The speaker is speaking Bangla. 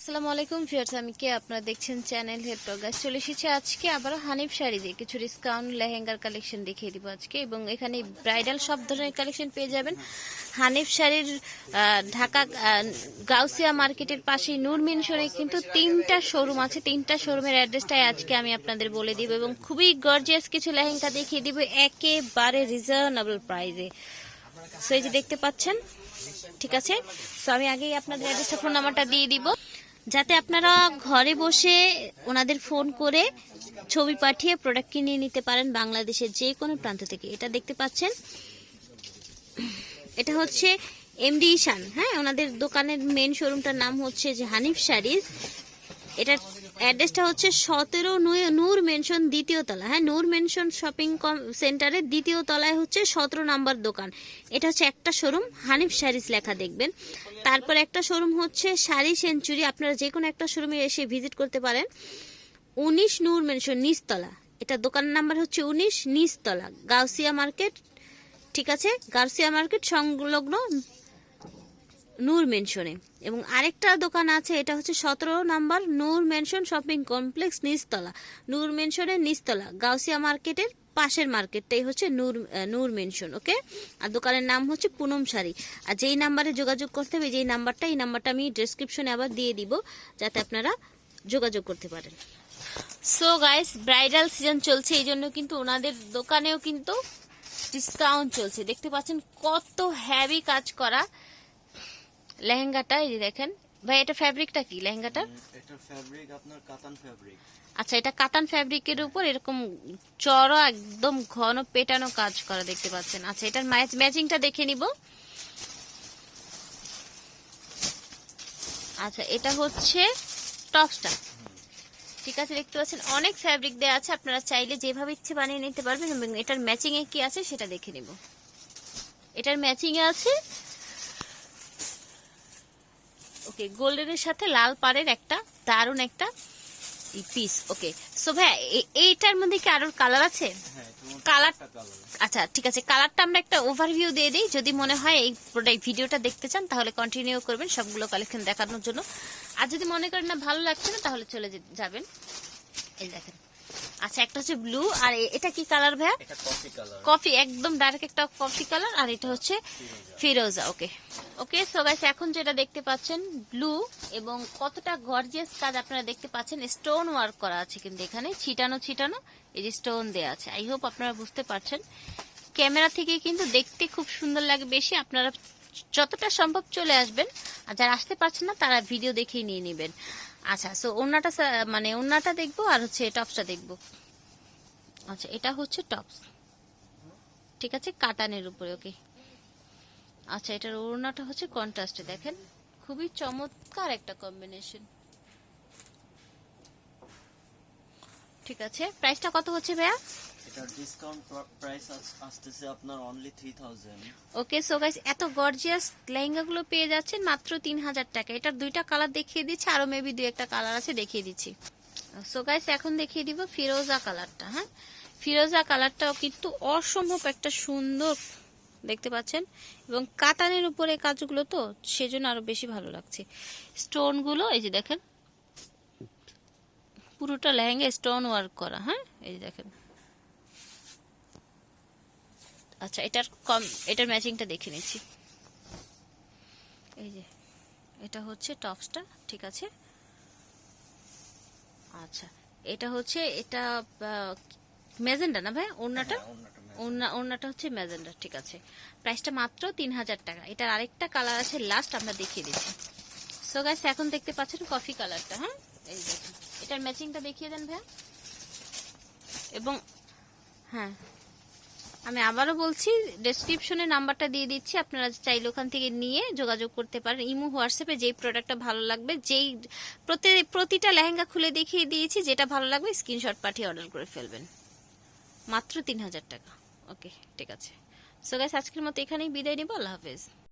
আসসালামু আলাইকুম ফিয়ার্স আমি কে? আপনারা দেখছেন চ্যানেল হেড গাছ চলে এসেছে আজকে আবারও হানিফ শাড়ি দিয়ে। কিছু ডিসকাউন্ট লেহেঙ্গার কালেকশন দেখিয়ে দিব আজকে। এবং এখানে ব্রাইডাল সব ধরনের কালেকশন পেয়ে যাবেন। হানিফ শাড়ির ঢাকা গাউসিয়া মার্কেটের পাশে নূর মেনশনে কিন্তু তিনটা শোরুম আছে। তিনটা শোরুমের অ্যাড্রেসটাই আজকে আমি আপনাদের বলে দিব। এবং খুবই গর্জিয়াস কিছু লেহেঙ্গা দেখিয়ে দিব একেবারে রিজনেবল প্রাইসে সো এই যে দেখতে পাচ্ছেন, ঠিক আছে? সো আমি আগেই আপনাদের অ্যাড্রেসটা ফোন নাম্বারটা দিয়ে দিব। যাতে আপনারা ঘরে বসে ওনাদের ফোন করে ছবি পাঠিয়ে প্রোডাক্ট কিনে নিতে পারেন বাংলাদেশের যে কোনো প্রান্ত থেকে। এটা দেখতে পাচ্ছেন। এটা হচ্ছে এমডি ইশান হ্যাঁ? ওনাদের দোকানের মেন শোরুমটার নাম হচ্ছে যে হানিফ শাড়িজ এটার অ্যাড্রেসটা হচ্ছে সতেরো নূর মেনশন দ্বিতীয় তলা হ্যাঁ নূর মেনশন শপিং সেন্টারের দ্বিতীয় তলায় হচ্ছে সতেরো নাম্বার দোকান। এটা হচ্ছে একটা শোরুম, হানিফ শাড়িজ লেখা দেখবেন। তারপর একটা শোরুম হচ্ছে শাড়ি সেঞ্চুরি। আপনারা যে কোনো একটা শোরুমে এসে ভিজিট করতে পারেন। উনিশ নূর মেনশন, নিচতলা। এটা দোকানের নাম্বার হচ্ছে উনিশ, নিচতলা। গাউসিয়া মার্কেট, ঠিক আছে? গাউসিয়া মার্কেট সংলগ্ন নূর মেনশনে। এবং আরেকটা দোকান আছে, এটা হচ্ছে সতেরো number Noor mansion shopping complex নিচতলা। নূর মেনশনের নিচতলা, গাউসিয়া মার্কেটের পাশের মার্কেটটাই হচ্ছে নূর নূর মেনশন, ওকে? আর দোকানের নাম হচ্ছে পুনম শাড়ি। আর যেই নাম্বারে যোগাযোগ করতে হবে, যেই নাম্বারটা, এই নাম্বারটা আমি ডেসক্রিপশনে আবার দিয়ে দিব, যাতে আপনারা যোগাযোগ করতে পারেন। সো গাইস ব্রাইডাল সিজন চলছে, এই জন্য কিন্তু ওনাদের দোকানেও কিন্তু ডিসকাউন্ট চলছে। দেখতে পাচ্ছেন কত হ্যাভি কাজ করা। লেহেঙ্গাটা এই যে দেখেন। ভাই এটা ফ্যাব্রিকটা কি? লেহেঙ্গাটা? এটা ফ্যাব্রিক আপনার কাতান ফ্যাব্রিক। আচ্ছা এটা কাতান ফ্যাব্রিকের উপর এরকম চড়া একদম ঘন পেটানো কাজ করা দেখতে পাচ্ছেন। আচ্ছা এটার ম্যাচ ম্যাচিংটা দেখে নিব। আচ্ছা এটা হচ্ছে টপসটা। ঠিক আছে দেখতে পাচ্ছেন অনেক ফ্যাব্রিক দেওয়া আছে। আপনারা চাইলে যেভাবে ইচ্ছে বানিয়ে নিতে পারবেন এবং এটার ম্যাচিং এ কি আছে সেটা দেখে নিব। এটার ম্যাচিং এ আছে ওকে গোল্ডেনের সাথে লাল পাড়ের একটা দারুণ একটা পিস ওকে সো ভাইয়া এইটার মধ্যে কি আরও কালার আছে? হ্যাঁ কালার আচ্ছা ঠিক আছে কালারটা আমরা একটা ওভারভিউ দিয়ে দিই। যদি মনে হয় এই প্রোডাক্ট ভিডিওটা দেখতে চান তাহলে কন্টিনিউ করবেন সবগুলো কালেকশন দেখানোর জন্য। আর যদি মনে করেন না ভালো লাগছে না তাহলে চলে যাবেন। এই দেখেন। আচ্ছা একটা হচ্ছে ব্লু আর এটা কি কালার ভাইয়া? কফি কফি একদম ডাইরেক্ট একটা কফি কালার আর এটা হচ্ছে ফিরোজা। ওকে ওকে সো গাইস এখন যেটা দেখতে পাচ্ছেন ব্লু এবং কতটা গর্জিয়াস কাজ আপনারা দেখতে পাচ্ছেন স্টোন ওয়ার্ক করা আছে কিন্তু এখানে ছিটানো ছিটানো এই যে স্টোন দেওয়া আছে। আই হোপ আপনারা বুঝতে পারছেন। ক্যামেরা থেকে কিন্তু দেখতে খুব সুন্দর লাগে বেশি আপনারা যতটা সম্ভব চলে আসবেন আর যারা আসতে পারছেন না তারা ভিডিও দেখেই নিয়ে নেবেন। আচ্ছা সো ওনাটা মানে ওনাটা দেখব আর হচ্ছে টপসটা দেখব। আচ্ছা এটা হচ্ছে টপস। ঠিক আছে, কাটানের উপরে ওকে আচ্ছা এটার ওড়নাটা হচ্ছে কন্ট্রাস্টে দেখেন। খুবই চমৎকার একটা কম্বিনেশন ঠিক আছে প্রাইসটা কত হচ্ছে ভাইয়া? এটার ডিসকাউন্ট প্রাইস আসতেছে আপনার অনলি 3000 ওকে সো গাইস এত গর্জিয়াস লেহেঙ্গাগুলো পেয়ে যাচ্ছেন মাত্র তিন হাজার টাকা। এটার দুইটা কালার দেখিয়ে দিচ্ছি, আরও মেবি দুই একটা কালার আছে দেখিয়ে দিচ্ছি। সো গাইস এখন দেখিয়ে দিব ফিরোজা কালারটা হ্যাঁ? ফিরোজা কালারটাও কিন্তু অসম্ভব একটা সুন্দর, দেখতে পাচ্ছেন? এবং কাতানের উপরে কাজগুলো তো সেজন্য আরও বেশি ভালো লাগছে। স্টোনগুলো, এই যে দেখেন, পুরোটা লেহেঙ্গা স্টোন ওয়ার্ক করা হ্যাঁ? এই যে দেখেন। আচ্ছা এটার কম এটার ম্যাচিংটা দেখে নিচ্ছি। এই যে এটা হচ্ছে টপসটা ঠিক আছে? আচ্ছা এটা হচ্ছে এটা মেজেন্ডা না ভাই? ওড়নাটা? হ্যাঁ, ওড়না ওড়নাটা হচ্ছে মেজেন্ডা ঠিক আছে। প্রাইসটা মাত্র তিন হাজার টাকা। এটার আরেকটা কালার আছে লাস্ট আমরা দেখিয়ে দিচ্ছি। সো গাইস এখন দেখতে পাচ্ছেন কফি কালারটা হ্যাঁ? এই দেখুন। এটার ম্যাচিংটা দেখিয়ে দেন ভাইয়া। এবং হ্যাঁ। আমি আবারও বলছি ডেসক্রিপশনে নাম্বারটা দিয়ে দিচ্ছি। আপনারা চাইলে ওখান থেকে নিয়ে যোগাযোগ করতে পারেন। ইমো হোয়াটসঅ্যাপে যেই প্রোডাক্টটা ভালো লাগবে, যেই প্রতি, প্রতিটা লেহেঙ্গা খুলে দেখিয়ে দিয়েছি, যেটা ভালো লাগবে স্ক্রিনশট পাঠিয়ে অর্ডার করে ফেলবেন। মাত্র তিন হাজার টাকা। ওকে ঠিক আছে। সো গাইস আজকের মতো এখানেই বিদায় নিব। আল্লাহ হাফেজ।